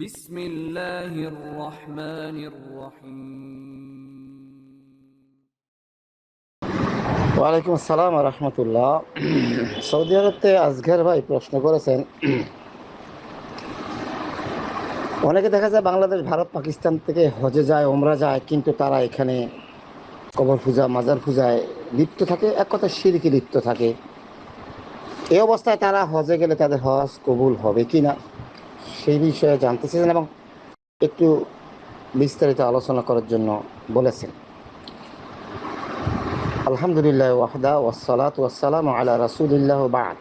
بسم الله الرحمن الرحيم ওয়ালাইকুম আসসালাম রহমতুল্লাহ সৌদি আরবতে আজগার ভাই প্রশ্ন করেছেন অনেকে দেখা যায় বাংলাদেশ ভারত পাকিস্তান থেকে হজে যায় ওমরা যায় কিন্তু তারা এখানে কবর পূজা মাজার পূজায় লিপ্ত থাকে এক কথা সিরিকে লিপ্ত থাকে এই অবস্থায় তারা হজে গেলে তাদের হজ কবুল হবে কি না সেই বিষয়ে জানতে চেয়েছেন এবং একটু বিস্তারিত আলোচনা করার জন্য বলেছেন। আলহামদুলিল্লাহ ওয়াহদা ওয়াসালাত ওয়াসালাম আলা রাসুলিল্লাহ বাদ।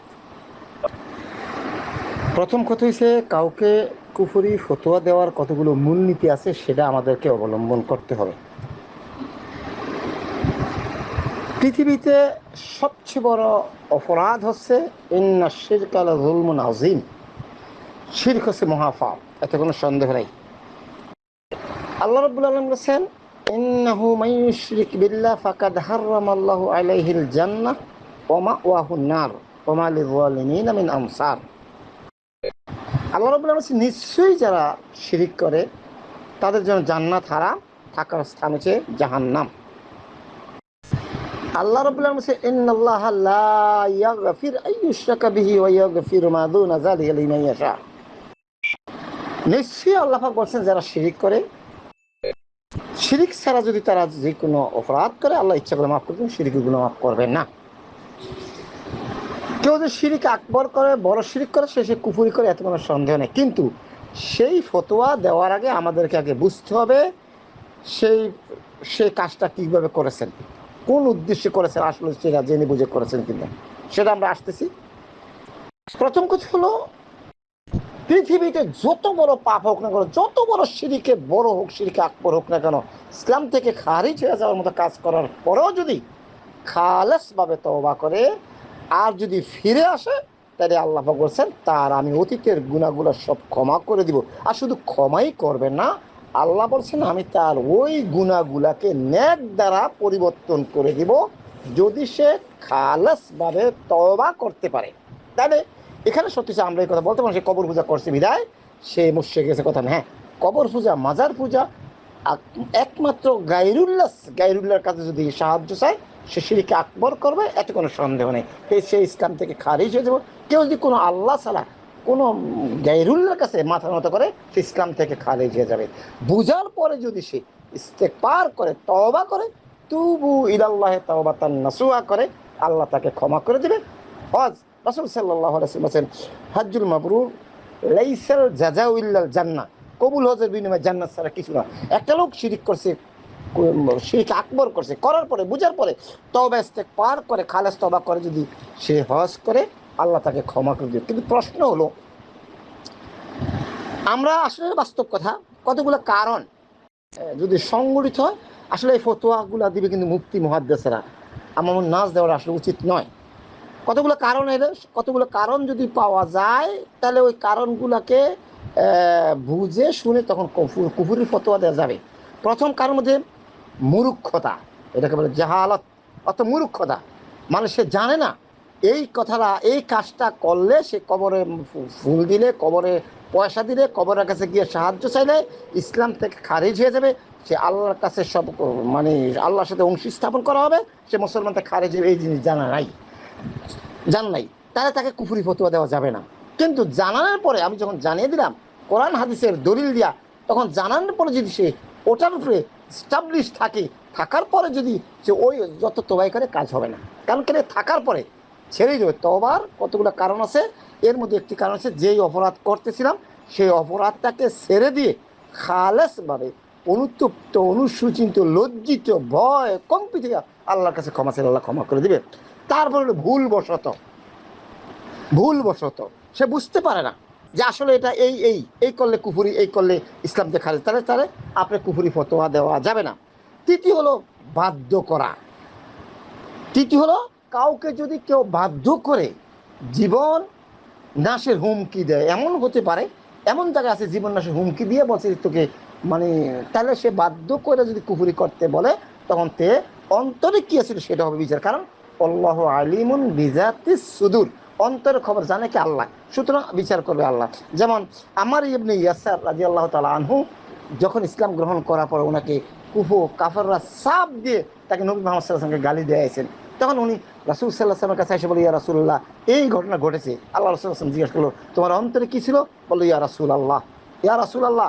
প্রথম কথা হচ্ছে কাউকে কুফুরি ফতোয়া দেওয়ার কতগুলো মূলনীতি আছে সেটা আমাদেরকে অবলম্বন করতে হবে। পৃথিবীতে সবচেয়ে বড় অপরাধ হচ্ছে, ইন্না শিরকাল জুলমুন আজিম শিরক হচ্ছে মহাফাপ এতে কোনো সন্দেহ নেই। আল্লাহ রব্বুল আলম বলেছেন, ইন্নাহু বিল্লাহ ফাকাদ হাররামাল্লাহু আলাইহিল জান্নাহ ওয়া মাওয়াহুন নার ওয়া মা লিযালিমিন মিন আনসার আল্লাহ রাব্বুল আলামিন নিশ্চয়ই যারা শিরিক করে, তাদের জন্য জান্নাত হারাম, থাকার স্থান হচ্ছে জাহান্নাম। আল্লাহ রাব্বুল আলামিন বলেছে ইন্নাল্লাহা লা ইয়াগফির আইয়ুশরাকা বিহি ওয়া ইয়াগফিরু মা দুনা যালিকা লিমান ইয়াশা। নিশ্চয়ই আল্লাহ পাক বলছেন যারা শিরিক করে, শিরিক ছাড়া যদি তারা যে কোনো অপরাধ করে, আল্লাহ ইচ্ছা করে মাফ করবেন শিরিকেরগুলো মাফ করবেন না। কেউ যদি শিরিক আকবর করে, বড় শিরিক করে, সে সে কুফুরি করে, এত কোনো সন্দেহ নেই। কিন্তু সেই ফতোয়া দেওয়ার আগে আমাদেরকে আগে বুঝতে হবে সেই সেই কাজটা কীভাবে করেছেন, কোন উদ্দেশ্যে করেছেন, আসলে সেটা জেনে বুঝে করেছেন কিনা। সেটা আমরা আসতেছি। প্রথম কথা হলো পৃথিবীতে যত বড় পাপ হোক না কেন, যত বড় সিঁড়িকে বড় হোক, সিঁড়িকে আকবর হোক না কেন, ইসলাম থেকে খারিজ হয়ে যাওয়ার মতো কাজ করার পরেও যদি খালেসভাবে তওবা করে, আর যদি ফিরে আসে, তাহলে আল্লাহ বলছেন, তার আমি অতীতের গুণাগুলো সব ক্ষমা করে দিব। আর শুধু ক্ষমাই করবেন না, আল্লাহ বলছেন, আমি তার ওই গুণাগুলাকে ন্যাক দ্বারা পরিবর্তন করে দিব, যদি সে খালাসভাবে তওবা করতে পারে। তাহলে এখানে সত্যি আমরা এই কথা বলতে পারি সে কবর পূজা করছে বিদায়, সে মুর্শে গেছে কথা না হ্যাঁ কবর পূজা, মাজার পূজা একমাত্র গাইরুল্লাহ গাইরুল্লাহর কাছে যদি সাহায্য চায়, সে সিঁড়িকে আকবর করবে, এতে কোনো সন্দেহ নেই। সে ইসলাম থেকে খারিজ হয়ে যাবে। কেউ যদি কোনো আল্লাহ ছাড়া কোনো গাইরুল্লাহর কাছে মাথা মতো করে, সে ইসলাম থেকে খারিজ হয়ে যাবে। বুঝার পরে যদি সে পার করে, তওবা করে, তুবু ইলাল্লাহে তওবা তার নাসুয়া করে, আল্লাহ তাকে ক্ষমা করে দেবে। হজ রাসুল সাল্লাহ বলছেন, হাজ্জুল মাবরুর, লাইসাল জাজাউ ইল্লাল জান্নাহ। কবুল হজের বিনিময়ে জান্নাত ছাড়া কিছু না। একটা লোক শিরিক করছে, শিরিক আকবর করছে, করার পরে, বুঝার পরে তবা পার করে, খালেস তবা করে যদি সে হজ করে, আল্লাহ তাকে ক্ষমা করে দেবে। কিন্তু প্রশ্ন হলো, আমরা আসলে বাস্তব কথা, কতগুলো কারণ যদি সংগঠিত হয়, আসলে এই ফতোয়াগুলো দিবে কিন্তু মুক্তি মহাদ্দেশেরা আমার নাচ দেওয়ার আসলে উচিত নয়। কতগুলো কারণ এলে? কতগুলো কারণ যদি পাওয়া যায়, তাহলে ওই কারণগুলোকে বুঝে শুনে তখন কুফুর- কুফুরির ফতোয়া দেওয়া যাবে। প্রথম কারণ মধ্যে মূর্খতা। এটাকে বলে জাহালত অত মূর্খতা। মানে সে জানে না, এই কথাটা, এই কাজটা করলে সে কবরে ফুল দিলে, কবরে পয়সা দিলে, কবরের কাছে গিয়ে সাহায্য চাইলে ইসলাম থেকে খারিজ হয়ে যাবে। সে আল্লাহর কাছে সব মানে আল্লাহর সাথে অংশী স্থাপন করা হবে। সে মুসলমান থেকে খারিজ এই জিনিস জানা নাই। জান নাই। তাহলে তাকে কুফুরি ফতুয়া দেওয়া যাবে না। কিন্তু জানানোর পরে আমি যখন জানিয়ে দিলাম, কোরআন হাদিসের দলিল দিয়া, তখন জানানোর পরে যদি সে ওটার উপরে স্টাবলিশ থাকে, থাকার পরে যদি সে ওই যত তোবাই করে, কাজ হবে না। কারণ কেন থাকার পরে ছেড়ে দেবে। তবার কতগুলো কারণ আছে। এর মধ্যে একটি কারণ আছে, যেই অপরাধ করতেছিলাম, সেই অপরাধটাকে ছেড়ে দিয়ে খালেসভাবে অনুতপ্ত, অনুসূচিত, লজ্জিত, ভয়, কম্পিত আল্লাহর কাছে ক্ষমা চাইলে আল্লাহ ক্ষমা করে দিবে। তারপর ভুলবশত ভুলবশত সে বুঝতে পারে না যে আসলে এটা এই এই এই করলে কুফুরি, এই করলে ইসলাম দেখালে তাহলে তাহলে আপনি কুফুরি ফতোয়া দেওয়া যাবে না। তৃতীয় হলো বাধ্য করা। তৃতীয় হলো কাউকে যদি কেউ বাধ্য করে জীবন নাশের হুমকি দেয়, এমন হতে পারে, এমন জায়গা আছে জীবন নাশের হুমকি দিয়ে বলছে তোকে মানে তাহলে সে বাধ্য করে যদি কুফুরি করতে বলে, তখন তে অন্তরে কি আছে সেটা হবে বিচার। কারণ আল্লাহ আলিমুন বিজাতি সুদূর। অন্তরের খবর জানে কি আল্লাহ? সুতরাং বিচার করবে আল্লাহ। যেমন আমার ইবনে ইয়াসার রাজি আল্লাহ তালা আনহু যখন ইসলাম গ্রহণ করার পর ওনাকে কুফো কাফাররা সাপ দিয়ে তাকে নবী মোহাম্মদ সাল্লাহামকে গালি দিয়ে আছেন তখন উনি রাসুল সাল্লাহ কাছে এসে বলে, ইয়া রাসুল্লাহ এই ঘটনা ঘটেছে। আল্লাহ রসুল আসলাম জিজ্ঞেস করল, তোমার অন্তরে কি ছিল? বলল, ইয়া রাসুল আল্লাহ ইয়া রাসুল আল্লাহ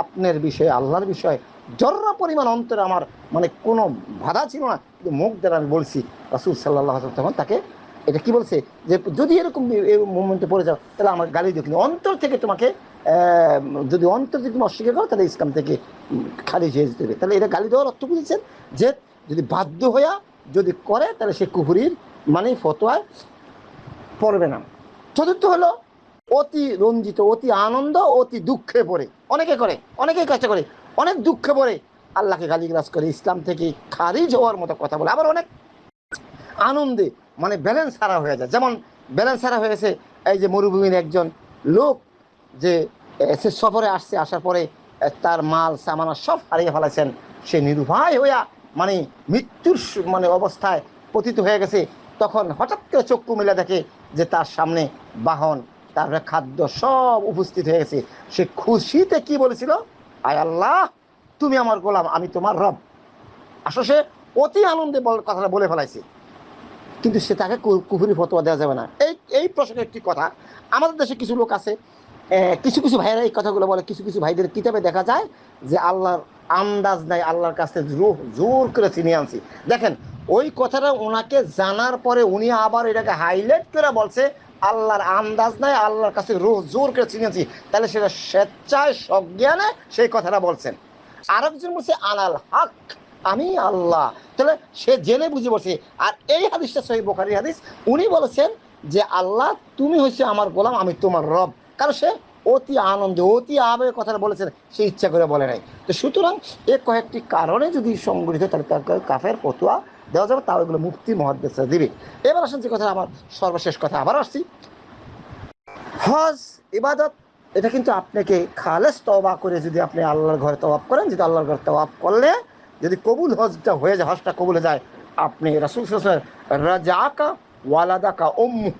আপনার বিষয়ে, আল্লাহর বিষয়ে জর্রা পরিমাণ অন্তরে আমার মানে কোনো বাধা ছিল না। কিন্তু মুখ দ্বারা আমি বলছি, রাসুল সাল্লাহ তখন তাকে এটা কি বলছে? যে যদি এরকম মুভমেন্টে পড়ে যাও, তাহলে আমার গালি দিও। কিন্তু অন্তর থেকে তোমাকে যদি অন্তর থেকে তুমি অস্বীকার করো, তাহলে ইসলাম থেকে খারিজ হয়ে যেতে হবে। তাহলে এটা গালি দেওয়ার অর্থ বুঝেছেন যে যদি বাধ্য হইয়া যদি করে, তাহলে সে কুহুরির মানে ফতোয়ায় পড়বে না। চতুর্থ হলো, অতি রঞ্জিত, অতি আনন্দ, অতি দুঃখে পড়ে। অনেকে করে, অনেকেই কাজটা করে। অনেক দুঃখে পড়ে। আল্লাহকে গালিগ্রাস করে ইসলাম থেকে খারিজ হওয়ার মতো কথা বলে। আবার অনেক আনন্দে মানে ব্যালেন্স হারা হয়ে যায়। যেমন ব্যালেন্স হারা হয়েছে এই যে মরুভূমির একজন লোক যে সে সফরে আসছে, আসার পরে তার মাল, সামানা সব হারিয়ে ফেলেছেন। সে নিরুপায় হইয়া মানে মৃত্যুর মানে অবস্থায় পতিত হয়ে গেছে। তখন হঠাৎ করে চক্ষু মিলে দেখে যে তার সামনে বাহন তারপরে খাদ্য সব উপস্থিত হয়ে গেছে। সে খুশিতে কি বলেছিল? আয় আল্লাহ, তুমি আমার গোলাম, আমি তোমার রব। আসলে সে অতি আনন্দে কথাটা বলে ফেলাইছে। কিন্তু সে তাকে কুফুরি ফতোয়া দেওয়া যাবে না। এই এই প্রসঙ্গে একটি কথা, আমাদের দেশে কিছু লোক আছে কিছু কিছু ভাইয়েরা এই কথাগুলো বলে, কিছু কিছু ভাইদের কিতাবে দেখা যায় যে আল্লাহর আন্দাজ নাই, আল্লাহর কাছে রুহ জোর করে চিনিয়ে আনছি। দেখেন, ওই কথাটা ওনাকে জানার পরে উনি আবার এটাকে হাইলাইট করে বলছে আল্লাহর আন্দাজ নাই, আল্লাহর কাছে রুহ জোর করে চিনেছি। তাহলে সেটা স্বেচ্ছায়, সজ্ঞানে সেই কথাটা বলছেন। আর একজন বলছে আনাল হক, আমি আল্লাহ। তাহলে সে জেনে বুঝে বসে আর এই হাদিসটা সহি বোখারি হাদিস, উনি বলেছেন যে, আল্লাহ, তুমি হচ্ছে আমার গোলাম, আমি তোমার রব। কারণ সে অতি আনন্দে, অতি আবেগের কথাটা বলেছেন, সে ইচ্ছা করে বলে নাই। তো সুতরাং এ কয়েকটি কারণে যদি সংগঠিত তাহলে তার কাফের পতুয়া দেওয়া যাবে, তাও এগুলো মুক্তি মহাদ্দেশরা দিবে। এবার আসেন যে কথা আমার সর্বশেষ কথা, আবার আসছি। হজ, ইবাদত, এটা কিন্তু আপনাকে খালেস তবা করে যদি আপনি আল্লাহর ঘরে তওয়াব করেন, যদি আল্লাহর ঘরে তওয়াব করলে, যদি কবুল হজটা হয়ে যায়, হজটা কবুল হয়ে যায়, আপনি রাসুল রাজাকা ওয়ালাদাকা ওম্মু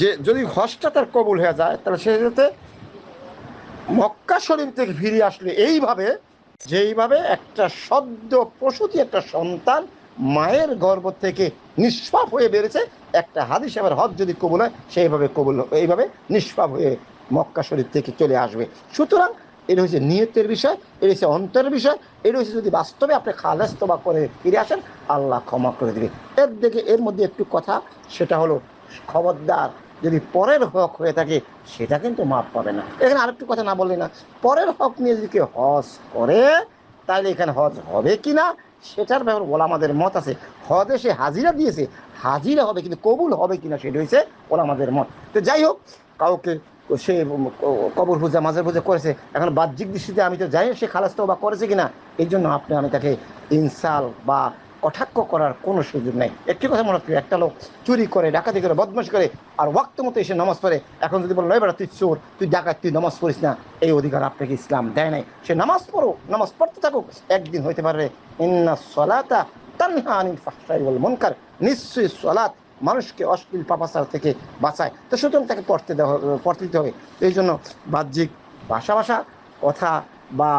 যে যদি হজটা তার কবুল হয়ে যায়, তাহলে সে যাতে মক্কা শরীফ থেকে ফিরে আসলে এইভাবে, যেইভাবে একটা সদ্য প্রসূতি, একটা সন্তান মায়ের গর্ভ থেকে নিষ্পাপ হয়ে বেড়েছে। একটা হাদিস আবার হজ যদি কবুল হয়, সেইভাবে কবুল এইভাবে নিষ্পাপ হয়ে মক্কা শরীর থেকে চলে আসবে। সুতরাং এটা হচ্ছে নিয়তের বিষয়, এটা হচ্ছে অন্তরের বিষয়, এটা হচ্ছে যদি বাস্তবে আপনি খালেস্তবা করে ফিরে আসেন, আল্লাহ ক্ষমা করে দেবে এর দিকে, এর মধ্যে একটু কথা, সেটা হলো খবরদার, যদি পরের হক হয়ে থাকে, সেটা কিন্তু মাপ পাবে না। এখানে আরেকটু কথা না বললে না, পরের হক নিয়ে যদি কেউ হজ করে তাহলে এখানে হজ হবে কি না সেটার ব্যাপার বলা আমাদের মত আছে। হদে সে হাজিরা দিয়েছে, হাজিরা হবে কিন্তু কবুল হবে কিনা সেটা হয়েছে ওরা আমাদের মত। তো যাই হোক, কাউকে সে কবর পূজা মাজার পূজা করেছে। এখন বাহ্যিক দৃষ্টিতে আমি তো জানি সে খালাস্ত বা করেছে কিনা। এই জন্য আপনি আমি তাকে ইনসাল বা কটাক্ষ করার কোনো সুযোগ নেই। একটি কথা মনে রাখি একটা লোক চুরি করে, ডাকাতি করে, বদমাশ করে, আর ওয়াক্ত মতো এসে নামাজ পড়ে, এখন যদি বলো এবার তুই চোর, তুই ডাকাত, তুই নামাজ পড়িস না এই অধিকার আপনাকে ইসলাম দেয় নাই। সে নামাজ পড়ো নামাজ পড়তে থাকুক, একদিন হইতে পারে, ইন্না সলাতা মুনকার নিশ্চয়ই সলাত মানুষকে অশ্লীল পাপাচার থেকে বাঁচায়। তো সুতরাং তাকে পড়তে দেওয়া পড়তে দিতে হবে। এই জন্য বাহ্যিক ভাষা ভাষা, কথা বা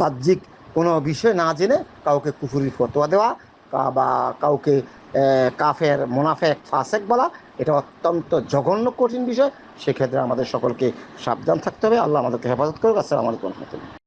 বাহ্যিক কোনো বিষয় না জেনে কাউকে কুফুরির ফতোয়া দেওয়া বা কাউকে কাফের মোনাফেক, ফাসেক বলা, এটা অত্যন্ত জঘন্য, কঠিন বিষয়। সেক্ষেত্রে আমাদের সকলকে সাবধান থাকতে হবে। আল্লাহ আমাদেরকে হেফাজত করুক। আসসালামু আলাইকুম